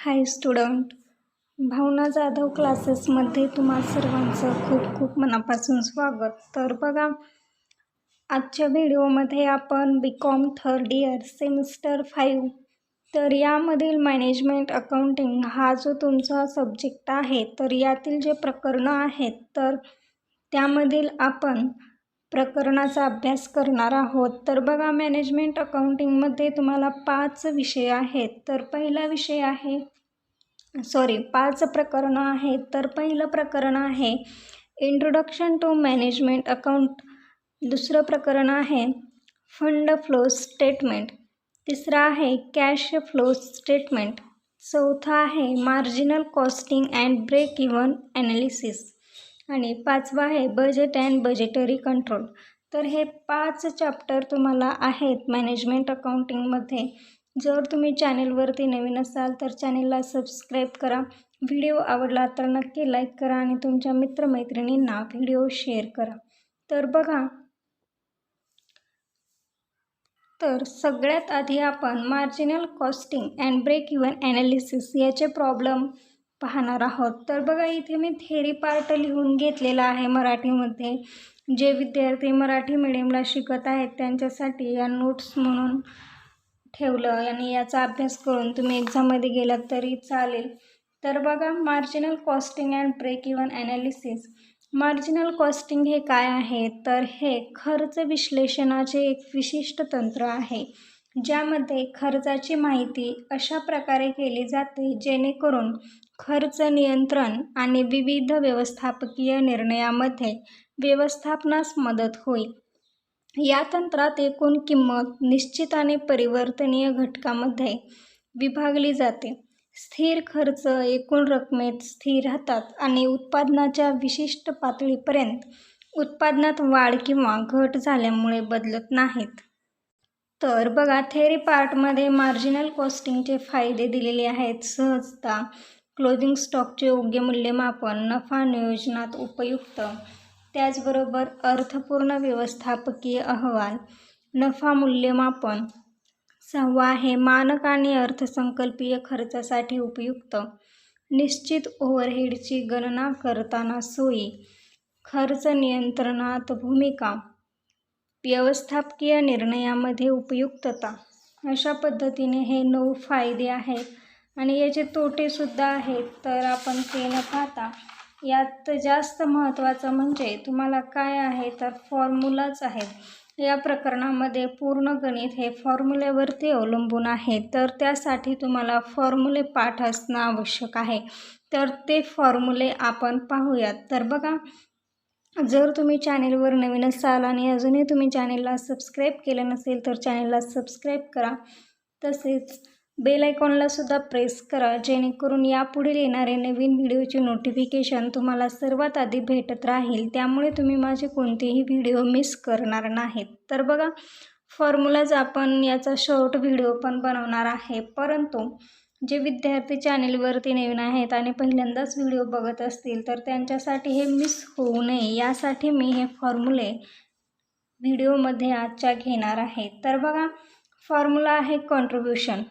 हाय student भावना जाधव क्लासेसमध्ये तुम्हा सर्वांचं खूप खूप मनापासून स्वागत. तर बघा आजच्या व्हिडिओमध्ये आपण B com third year semester five तर यामधील मॅनेजमेंट अकाउंटिंग हा जो तुमचा सब्जेक्ट आहे तर यातील जे प्रकरणं आहेत तर त्यामधील आपण प्रकरणाचा अभ्यास करणार आहोत. तर बघा मॅनेजमेंट अकाउंटिंगमध्ये तुम्हाला पाच विषय आहेत. तर पहिला विषय आहे सॉरी पाच प्रकरणं आहेत. तर पहिलं प्रकरण आहे इंट्रोडक्शन टू मॅनेजमेंट अकाउंट दुसरं प्रकरण आहे फंड फ्लो स्टेटमेंट तिसरं आहे कॅश फ्लो स्टेटमेंट चौथं आहे marginal costing and break even analysis आणि पाचवा आहे बजेट अँड बजेटरी कंट्रोल तर हे पाच चॅप्टर तुम्हाला आहेत मॅनेजमेंट अकाउंटिंगमध्ये जर तुम्ही चॅनेलवरती नवीन असाल तर चॅनेलला सबस्क्राईब करा. व्हिडिओ आवडला तर नक्की लाईक करा आणि तुमच्या मित्रमैत्रिणींना व्हिडिओ शेअर करा. तर बघा तर सगळ्यात आधी आपण marginal costing and break even analysis याचे प्रॉब्लेम पाहणार आहोत. तर बघा इथे मी थेरी पार्ट लिहून घेतलेला आहे मराठीमध्ये. जे विद्यार्थी मराठी मिडियमला शिकत आहेत त्यांच्यासाठी या नोट्स म्हणून ठेवलं आणि याचा अभ्यास करून तुम्ही एक्झाममध्ये गेलात तरी चालेल. तर बघा marginal costing and break even analysis marginal costing हे काय आहे? तर हे खर्च विश्लेषणाचे एक विशिष्ट तंत्र आहे ज्यामध्ये खर्चाची माहिती अशा प्रकारे केली जाते जेणेकरून खर्च नियंत्रण आणि विविध व्यवस्थापकीय निर्णयामध्ये व्यवस्थापनास मदत होईल. या तंत्रात एकूण किंमत निश्चित आणि परिवर्तनीय घटकामध्ये विभागली जाते. स्थिर खर्च एकूण रकमेत स्थिर राहतात आणि उत्पादनाच्या विशिष्ट पातळीपर्यंत उत्पादनात वाढ किंवा घट झाल्यामुळे बदलत नाहीत. तर बघा थेरी पार्टमध्ये मार्जिनल कॉस्टिंगचे फायदे दिलेले आहेत. सहजता क्लोजिंग स्टॉकचे योग्य मूल्यमापन नफा नियोजनात उपयुक्त त्याचबरोबर अर्थपूर्ण व्यवस्थापकीय अहवाल नफा मूल्यमापन सहावा आहे मानक आणि अर्थसंकल्पीय खर्चासाठी उपयुक्त. निश्चित ओव्हरहेडची गणना करताना सोयी खर्च नियंत्रणात भूमिका व्यवस्थापकीय निर्णयामध्ये उपयुक्तता. अशा पद्धतीने हे नऊ फायदे आहेत आणि याचे तोटेसुद्धा आहेत तर आपण ते न पाहता यात जास्त महत्त्वाचं म्हणजे तुम्हाला काय आहे तर फॉर्म्युलाच आहेत या प्रकरणामध्ये पूर्ण गणित हे फॉर्म्युल्यावरती अवलंबून आहे. तर त्यासाठी तुम्हाला फॉर्म्युले पाठ असणं आवश्यक आहे. तर ते फॉर्म्युले आपण पाहूयात. तर बघा जर तुम्ही चॅनेलवर नवीन असाल आणि अजूनही तुम्ही चॅनेलला सबस्क्राईब केलं नसेल तर चॅनेलला सबस्क्राईब करा. तसेच बेल आयकॉनलासुद्धा प्रेस करा जेणेकरून यापुढील येणारे नवीन व्हिडिओचे नोटिफिकेशन तुम्हाला सर्वात आधी भेटत राहील. त्यामुळे तुम्ही माझे कोणतेही व्हिडिओ मिस करणार नाहीत. तर बघा फॉर्म्युलाज आपण याचा शॉर्ट व्हिडिओ पण बनवणार आहे. परंतु जे विद्यार्थी चॅनेलवरती नवीन आहेत आणि पहिल्यांदाच व्हिडिओ बघत असतील तर त्यांच्यासाठी हे मिस होऊ नये. यासाठी मी हे फॉर्म्युले व्हिडिओमध्ये आजच्या घेणार आहे. तर बघा फॉर्म्युला आहे कॉन्ट्रीब्युशन.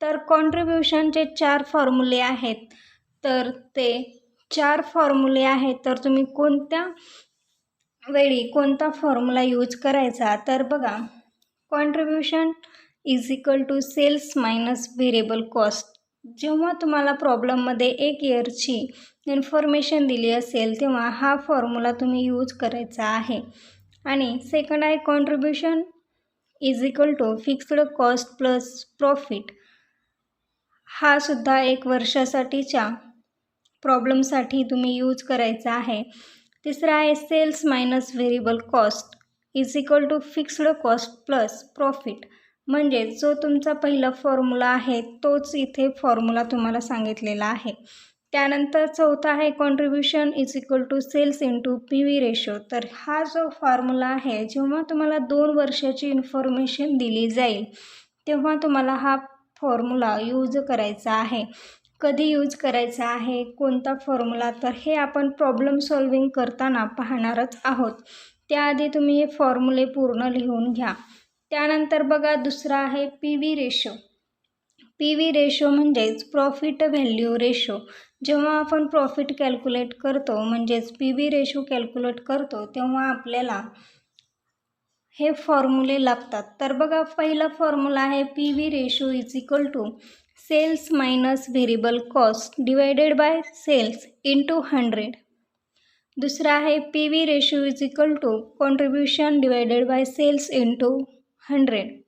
तर कॉन्ट्रीब्युशनचे चार फॉर्म्युले आहेत. तर ते चार फॉर्म्युले आहेत. तर तुम्ही कोणत्या वेळी कोणता फॉर्म्युला यूज करायचा? तर बघा contribution is equal to sales minus variable cost जेव्हा तुम्हाला प्रॉब्लेममध्ये एक इयरची इन्फॉर्मेशन दिली असेल तेव्हा हा फॉर्म्युला तुम्ही यूज करायचा आहे. आणि सेकंड आहे contribution is equal to fixed cost plus profit हा सुद्धा एक वर्षासाठीच्या प्रॉब्लेमसाठी तुम्ही यूज करायचा आहे. तिसरा आहे sales minus variable cost is equal to fixed cost plus profit. म्हणजे जो तुमचा पहिला फॉर्म्युला आहे तोच इथे फॉर्म्युला तुम्हाला सांगितलेला आहे. त्यानंतर चौथा आहे contribution is equal to sales into P V ratio तर हा जो फॉर्म्युला आहे जेव्हा तुम्हाला दोन वर्षाची इन्फॉर्मेशन दिली जाईल तेव्हा तुम्हाला हा फॉर्म्युला यूज करायचा आहे. कधी यूज करायचा आहे? कोणता फॉर्म्युला तर हे आपण प्रॉब्लेम सॉल्विंग करताना पाहणारच आहोत. त्याआधी तुम्ही हे फॉर्म्युले पूर्ण लिहून घ्या. त्यानंतर बघा दुसरा आहे P V ratio P V ratio म्हणजेच प्रॉफिट व्हॅल्यू रेशो जेव्हा आपण प्रॉफिट कॅल्क्युलेट करतो म्हणजेच पी व्ही रेशो कॅल्क्युलेट करतो तेव्हा आपल्याला हे फॉर्म्युले लागतात. तर बघा पहिला फॉर्म्युला आहे P V ratio is equal to sales minus variable cost divided by sales into hundred दुसरा आहे P V ratio is equal to contribution divided by sales into hundred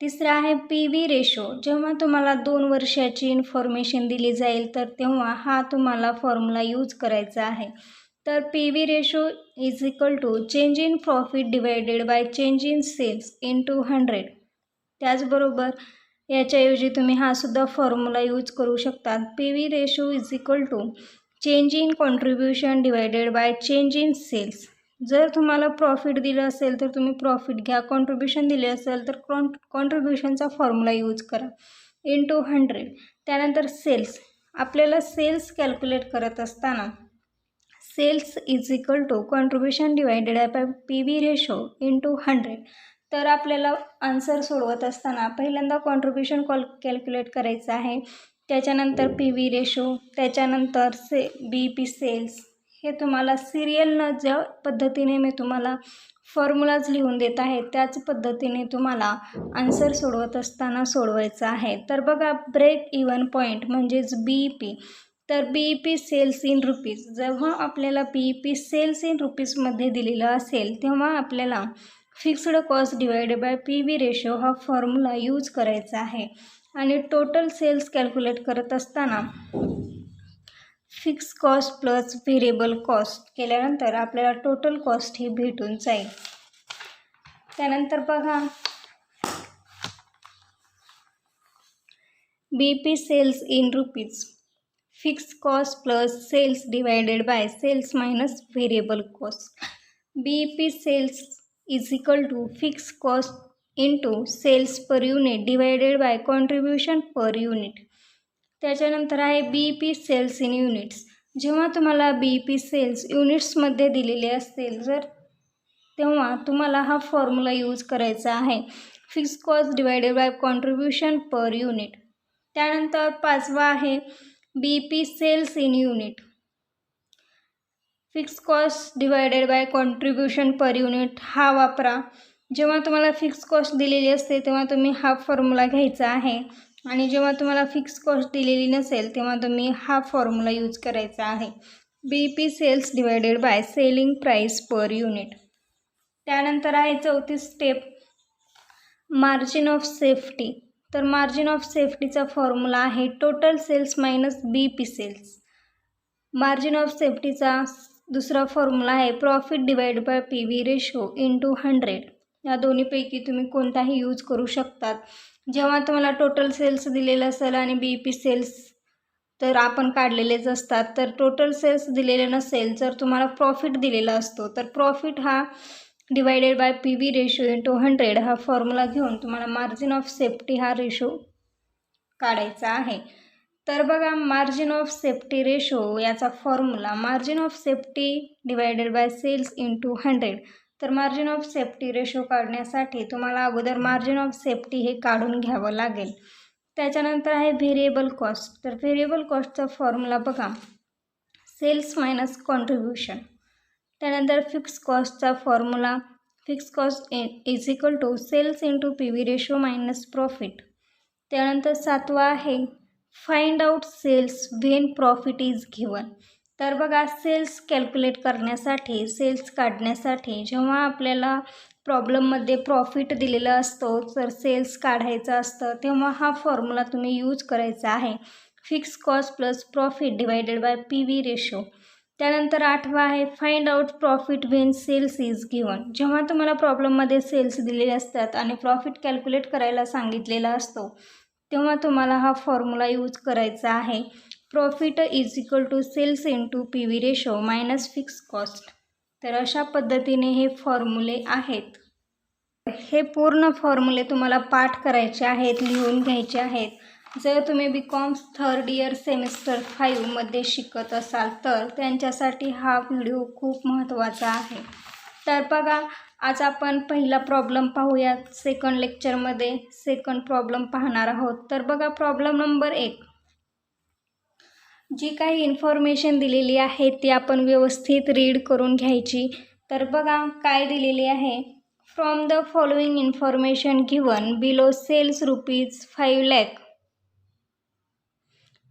तिसरा आहे पी व्ही रेशो जेव्हा तुम्हाला दोन वर्षाची information दिली जाईल तर तेव्हा हा तुम्हाला फॉर्म्युला यूज करायचा आहे. तर P V ratio is equal to change in profit divided by change in sales into hundred त्याचबरोबर याच्याऐवजी तुम्ही हा सुद्धा फॉर्म्युला यूज करू शकतात. P V ratio is equal to change in contribution divided by change in sales जर तुम्हाला profit दिलं असेल तर तुम्ही प्रॉफिट घ्या. कॉन्ट्रीब्युशन दिले असेल तर कॉन कॉन्ट्रीब्युशनचा फॉर्म्युला यूज करा. इन टू हंड्रेड त्यानंतर सेल्स आपल्याला सेल्स कॅल्क्युलेट करत असताना sales is equal to contribution divided by P V ratio into hundred. तर आपल्याला आन्सर सोडवत असताना पहिल्यांदा कॉन्ट्रीब्युशन कॉल कॅल्क्युलेट करायचं आहे. त्याच्यानंतर पी व्ही रेशो त्याच्यानंतर से बी पी सेल्स. हे तुम्हाला सिरियलनं ज्या पद्धतीने मी तुम्हाला फॉर्म्युलाज लिहून देत आहे त्याच पद्धतीने तुम्हाला आन्सर सोडवत असताना सोडवायचं आहे. तर बघा ब्रेक इवन पॉईंट म्हणजेच बी पी तर B P sales in rupees जेव्हा आपल्याला बी पी सेल्स इन रुपीजमध्ये दिलेलं असेल तेव्हा आपल्याला fixed cost divided by P V ratio हा फॉर्म्युला यूज करायचा आहे. आणि टोटल सेल्स कॅल्क्युलेट करत असताना fix cost plus variable cost केल्यानंतर आपल्याला टोटल कॉस्ट ही भेटून जाईल. त्यानंतर बघा. B P sales in rupees fix cost plus sales divided by sales minus variable cost B P sales is equal to fix cost into sales per unit divided by contribution per unit त्याच्यानंतर आहे B P sales in units जेव्हा तुम्हाला बी P cells युनिट्समध्ये दिलेले असतील जर तेव्हा तुम्हाला हा फॉर्म्युला यूज करायचा आहे. Fix cost divided by contribution per unit त्यानंतर पाचवा आहे B P sales in unit fix cost divided by contribution per unit हा वापरा. जेव्हा तुम्हाला फिक्स कॉस्ट दिलेली असते तेव्हा तुम्ही हा फॉर्म्युला घ्यायचा आहे. आणि जेव्हा तुम्हाला फिक्स कॉस्ट दिलेली नसेल तेव्हा तुम्ही हा फॉर्म्युला यूज करायचा आहे. B P sales divided by selling price per unit त्यानंतर आहे चौथी स्टेप मार्जिन ऑफ सेफ्टी तर मार्जिन ऑफ सेफ्टीचा फॉर्म्युला आहे total sales minus B P sales margin of सेफ्टीचा दुसरा फॉर्म्युला आहे profit divide by P V ratio into hundred या दोन्हीपैकी तुम्ही कोणताही यूज करू शकतात. जेव्हा तुम्हाला टोटल सेल्स दिलेलं असेल आणि बी पी सेल्स तर आपण काढलेलेच असतात. तर टोटल सेल्स दिलेले नसेल जर तुम्हाला प्रॉफिट दिलेला असतो तर प्रॉफिट हा divided by P V ratio into hundred हा फॉर्म्युला घेऊन तुम्हाला मार्जिन ऑफ सेफ्टी हा रेशो काढायचा आहे. तर बघा मार्जिन ऑफ सेफ्टी रेशो याचा formula margin of safety divided by sales into hundred तर मार्जिन ऑफ सेफ्टी रेशो काढण्यासाठी तुम्हाला अगोदर मार्जिन ऑफ सेफ्टी हे काढून घ्यावं लागेल. त्याच्यानंतर आहे व्हेरिएबल कॉस्ट तर व्हेरिएबल कॉस्टचा फॉर्म्युला बघा. सेल्स मायनस कॉन्ट्रीब्युशन त्यानंतर फिक्स कॉस्टचा formula fix cost is equal to sales into P V ratio minus profit त्यानंतर सातवा आहे find out sales when profit is given तर बघा सेल्स कॅल्क्युलेट करण्यासाठी सेल्स काढण्यासाठी जेव्हा आपल्याला प्रॉब्लेममध्ये प्रॉफिट दिलेलं असतो तर सेल्स काढायचं असतं तेव्हा हा फॉर्म्युला तुम्ही यूज करायचा आहे. Fix cost plus profit divided by P V ratio त्यानंतर आठवा आहे find out profit when sales is given जेव्हा तुम्हाला प्रॉब्लेममध्ये सेल्स दिलेले असतात आणि प्रॉफिट कॅल्क्युलेट करायला सांगितलेला असतो तेव्हा तुम्हाला हा फॉर्म्युला यूज करायचा आहे. Profit is equal to sales into P V ratio minus fix cost तर अशा पद्धतीने हे फॉर्म्युले आहेत. हे पूर्ण फॉर्म्युले तुम्हाला पाठ करायचे आहेत लिहून घ्यायचे आहेत. जर तुम्ही B coms third year semester फाईव्हमध्ये शिकत असाल तर त्यांच्यासाठी हा व्हिडिओ खूप महत्त्वाचा आहे. तर बघा आज आपण पहिला प्रॉब्लेम पाहूयात. सेकंड लेक्चरमध्ये सेकंड प्रॉब्लेम पाहणार आहोत. तर बघा प्रॉब्लेम नंबर एक. जी काही इन्फॉर्मेशन दिलेली आहे ती आपण व्यवस्थित रीड करून घ्यायची. तर बघा काय दिलेली आहे? From the following information given below sales rupees five lakh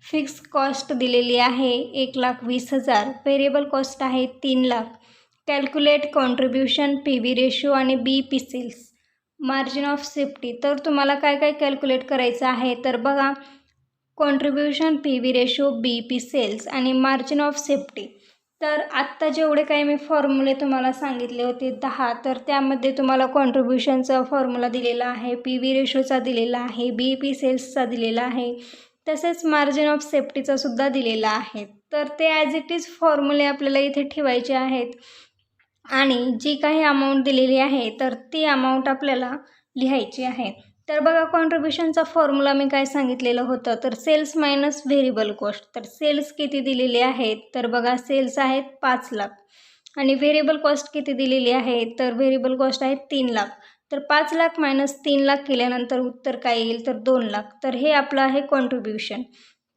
fix cost दिलेली आहे एक लाख वीस हजार. व्हेरिएबल कॉस्ट आहे तीन lakh. Calculate contribution P V ratio आणि B P sales margin of safety तर तुम्हाला काय काय कॅल्क्युलेट करायचं आहे? तर बघा contribution P V ratio B P sales आणि मार्जिन ऑफ सेफ्टी तर आत्ता जेवढे काही मी फॉर्म्युले तुम्हाला सांगितले होते दहा तर त्यामध्ये तुम्हाला कॉन्ट्रीब्युशनचा फॉर्म्युला दिलेला आहे पी व्ही रेशोचा दिलेला आहे बी पी सेल्सचा दिलेला आहे तसेच मार्जिन ऑफ सेफ्टीचा सुद्धा दिलेला आहे. तर ते ॲज इट इज फॉर्म्युले आपल्याला इथे ठेवायचे आहेत. आणि जी काही अमाऊंट दिलेली आहे तर ती अमाऊंट आपल्याला लिहायची आहे. तर बघा कॉन्ट्रीब्युशनचा फॉर्म्युला मी काय सांगितलेलं होतं. तर सेल्स मायनस व्हेरिएबल कॉस्ट तर सेल्स किती दिलेले आहेत तर बघा सेल्स आहेत पाच लाख. आणि व्हेरिएबल कॉस्ट किती दिलेली आहे? तर व्हेरिएबल कॉस्ट आहे तीन लाख. तर पाच लाख मायनस तीन लाख केल्यानंतर उत्तर काय येईल? तर दोन लाख. तर हे आपलं आहे कॉन्ट्रीब्युशन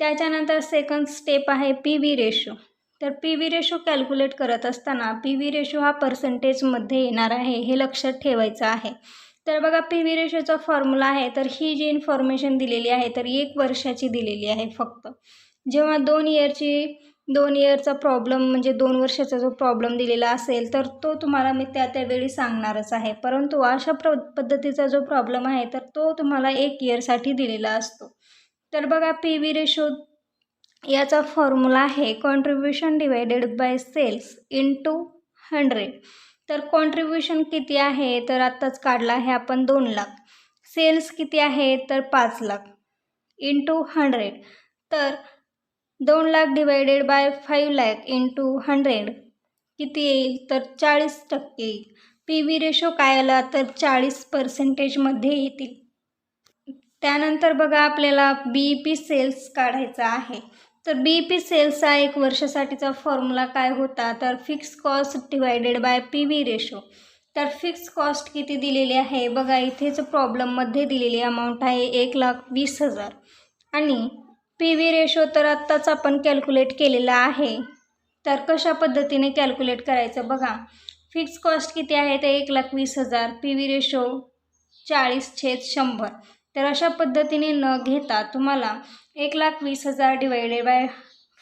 त्याच्यानंतर सेकंड स्टेप आहे पी व्ही रेशो तर पी व्ही रेशो कॅल्क्युलेट करत असताना पी व्ही रेशो हा पर्सेंटेजमध्ये येणार आहे हे लक्षात ठेवायचं आहे. तर बघा पी व्ही रेशोचा फॉर्म्युला आहे तर ही जी इन्फॉर्मेशन दिलेली आहे तर एक वर्षाची दिलेली आहे फक्त. जेव्हा दोन इयरची दोन इयरचा प्रॉब्लेम म्हणजे दोन वर्षाचा जो प्रॉब्लेम दिलेला असेल तर तो तुम्हाला मी त्या त्यावेळी सांगणारच आहे. परंतु अशा प्र पद्धतीचा जो प्रॉब्लेम आहे तर तो तुम्हाला एक इयरसाठी दिलेला असतो. तर बघा पी व्ही रेशो याचा फॉर्म्युला आहे contribution divided by sales into hundred तर कॉन्ट्रीब्युशन किती आहे? तर आत्ताच काढला आहे आपण दोन लाख. सेल्स किती आहे? तर पाच लाख. इन टू हंड्रेड तर दोन lakh divided by five lakh into hundred किती येईल? तर चाळीस टक्के येईल. पी व्ही रेशो काय आला? तर चाळीस पर्सेंटेजमध्ये येतील. त्यानंतर बघा आपल्याला बी पी सेल्स काढायचा आहे. तर बी पी सेल्सचा एक वर्षासाठीचा फॉर्म्युला काय होता? तर fix cost divided by P V ratio तर फिक्स कॉस्ट किती दिलेली आहे? बघा इथेच प्रॉब्लेममध्ये दिलेली अमाऊंट आहे एक लाख वीस हजार. आणि पी व्ही रेशो तर आत्ताच आपण कॅल्क्युलेट केलेला आहे. तर कशा पद्धतीने कॅल्क्युलेट करायचं बघा. फिक्स कॉस्ट किती आहे ते एक लाख वीस हजार पी व्ही रेशो चाळीस छेद शंभर. तर अशा पद्धतीने न घेता तुम्हाला एक लाख वीस हजार divided by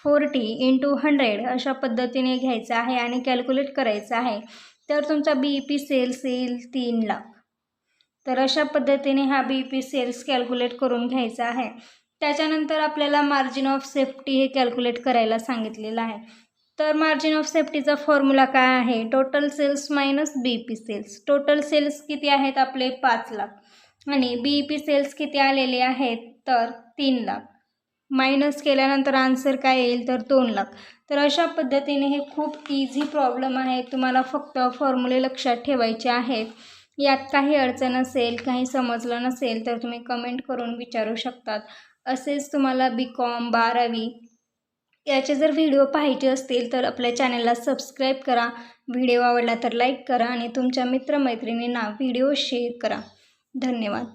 forty into hundred अशा पद्धतीने घ्यायचं आहे आणि कॅल्क्युलेट करायचं आहे. तर तुमचा बी पी सेल्स येईल तीन लाख. तर अशा पद्धतीने हा बी पी सेल्स कॅल्क्युलेट करून घ्यायचा आहे. त्याच्यानंतर आपल्याला मार्जिन ऑफ सेफ्टी हे कॅल्क्युलेट करायला सांगितलेलं आहे. तर मार्जिन ऑफ सेफ्टीचा फॉर्म्युला काय आहे? Total sales minus B P sales total sales किती आहेत आपले? पाच लाख. आणि बी पी सेल्स किती आलेले आहेत? तर तीन लाख. मायनस केल्यानंतर आन्सर काय येईल? तर दोन लाख. तर अशा पद्धतीने हे खूप इझी प्रॉब्लेम आहे. तुम्हाला फक्त फॉर्म्युले लक्षात ठेवायचे आहेत. यात काही अडचण असेल काही समजलं नसेल तर तुम्ही कमेंट करून विचारू शकतात. असेच तुम्हाला बी कॉम बारावी याचे जर व्हिडिओ पाहायचे असतील तर आपल्या चॅनलला सबस्क्राईब करा. व्हिडिओ आवडला तर लाईक करा आणि तुमच्या मित्रमैत्रिणींना व्हिडिओ शेअर करा. धन्यवाद.